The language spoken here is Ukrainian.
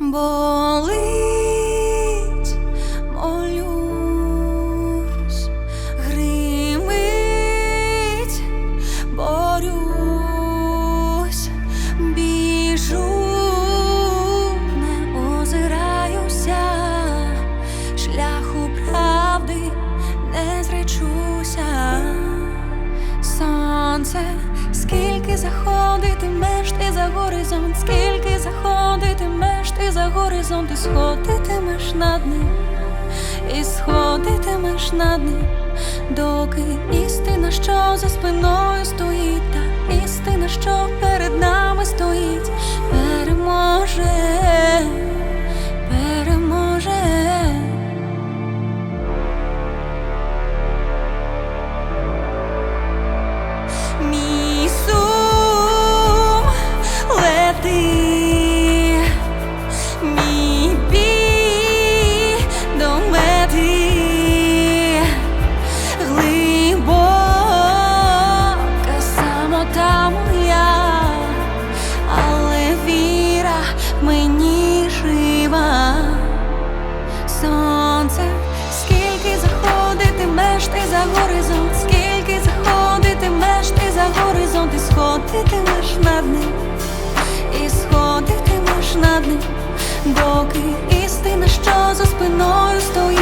болить, молюсь, гримить, борюсь, біжу, озираюся, шляху правди не зречуся. Сонце, скільки заходитимеш ти за горизонт, скільки заходитимеш ти за горизонт, і сходитимеш над ним, і сходитимеш над ним, доки істина, що за спиною стоїть, та істина, що перед нами стоїть, моя, але віра мені жива. Сонце, скільки заходитимеш ти за горизонт, скільки заходитимеш ти за горизонт, і сходитимеш над ним, і сходитимеш над ним, доки істина, що за спиною стоїть,